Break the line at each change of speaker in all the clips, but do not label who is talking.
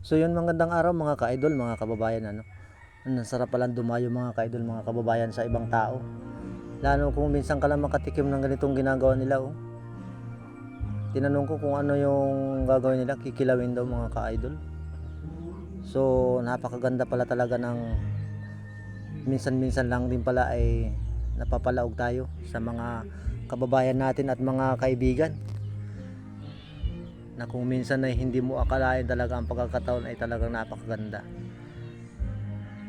So yun magandang araw mga ka-idol, mga kababayan ano. Ang sarap palang dumayo mga ka-idol, mga kababayan sa ibang tao. Lalo kung minsan ka lang makatikim ng ganitong ginagawa nila oh. Tinanong ko kung ano yung gagawin nila, kikilawin daw mga ka-idol. So napakaganda pala talaga ng minsan-minsan lang din pala ay napapalaog tayo sa mga kababayan natin at mga kaibigan na kung minsan ay hindi mo akalain talaga ang pagkakataon ay talagang napakaganda.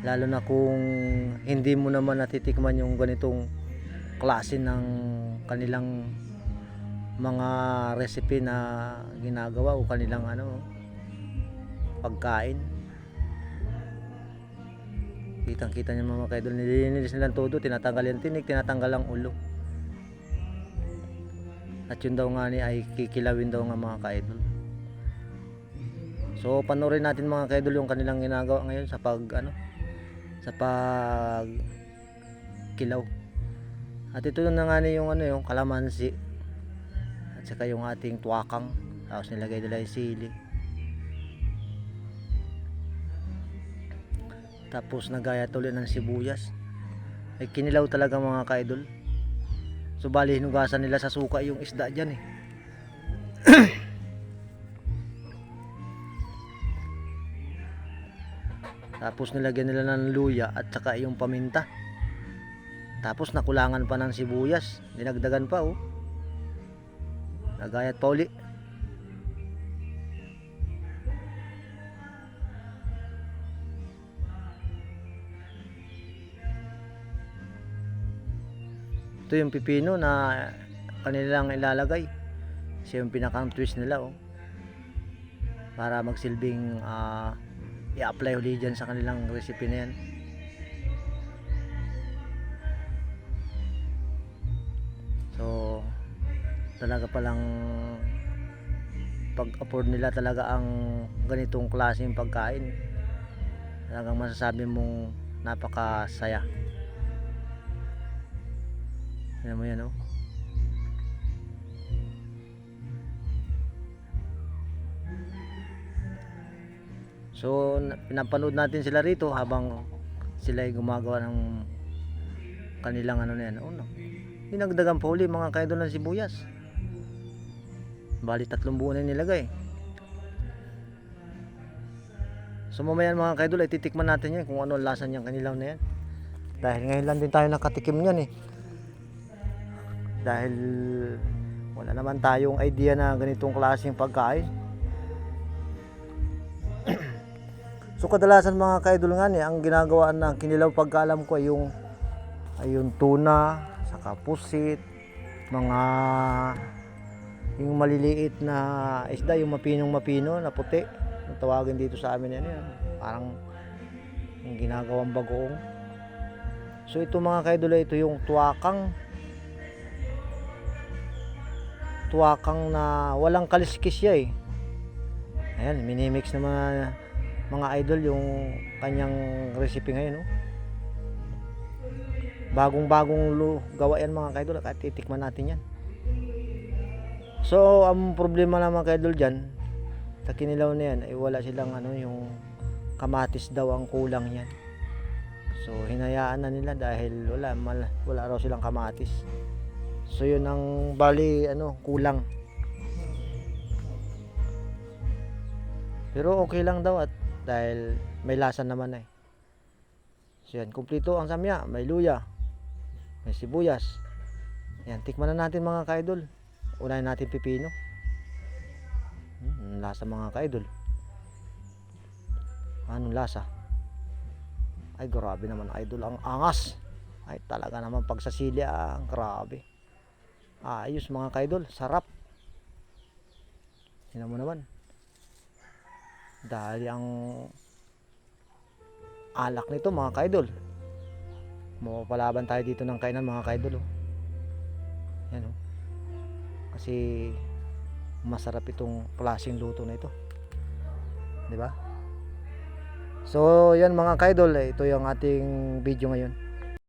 Lalo na kung hindi mo naman natitikman yung ganitong klase ng kanilang mga recipe na ginagawa o kanilang ano pagkain. Kitang kita niyo mga kaidol, nililinis nilang todo, tinatanggal yung tinik, tinatanggal ang ulo. At yun daw nga ni ay kikilawin daw nga mga ka-idol. So panoorin natin mga ka-idol yung kanilang ginagawa ngayon sa pag ano sa pag kilaw. At ito na nga ni yung ano yung kalamansi. At saka yung ating tuwakang. Tapos nilagay nila yung sili. Tapos nagaya tuloy ng sibuyas. Ay kinilaw talaga mga ka-idol. So bali hinugasan nila sa suka yung isda dyan eh. Tapos nilagyan nila ng luya at saka yung paminta. Tapos nakulangan pa ng sibuyas. Dinagdagan pa oh. Nagayat pa uli. Ito yung pipino na kanilang ilalagay. Siya yung pinakang twist nila oh. Para magsilbing ah, i-apply uli dyan sa kanilang recipe na yan. So, talaga palang pag-afford nila talaga ang ganitong klaseng pagkain. Talagang masasabi mong napakasaya. Yan mo yan oh. So, na- pinapanood natin sila rito habang sila ay gumagawa ng kanilang ano na yan. Oh, no. Dinagdagan pa uli mga kaidol ng sibuyas. Bali tatlong buo na nilagay. So mamaya mga kaidol ay titikman natin yan kung ano ang lasa niyang kanilaw na yan. Dahil ngayon lang din tayo nakatikim niyan eh. Dahil wala naman tayong idea na ganitong klaseng pagkain. So kadalasan mga kaidol nga ni, ang ginagawa ng kinilaw pagkaalam ko ay yung ay yung tuna, saka pusit, mga yung maliliit na isda, yung mapinong mapino na puti. Tawagin dito sa amin yan, yan. parang yung ginagawang bagoong. So ito mga kaidol ito yung tuwakang tuwakang na walang kaliskis siya eh. Ayan, minimix na mga mga idol yung kanyang recipe ngayon. No? Bagong-bagong lu- gawa yan mga kaidol at titikman natin yan. So, ang problema naman kaidol dyan, sa kinilaw na yan, ay wala silang ano, yung kamatis daw ang kulang yan. So, hinayaan na nila dahil wala, wala raw silang kamatis. So, yun ang bali, ano, kulang. Pero okay lang daw at dahil may lasa naman eh. So yan, kumpleto ang samya, may luya, may sibuyas. Yan, tikman na natin mga kaidol. Unahin natin pipino. Hmm, lasa mga kaidol. Anong lasa? Ay grabe naman idol, ang angas. Ay talaga naman pag sa sili, ah, grabe. Ayos mga kaidol, sarap. Tingnan mo naman. Dahil ang alak nito mga kaidol. Mapapalaban tayo dito ng kainan mga kaidol. Oh. Yan oh. Kasi masarap itong klaseng luto na ito. 'Di ba? So, yan mga kaidol, eh, ito yung ating video ngayon.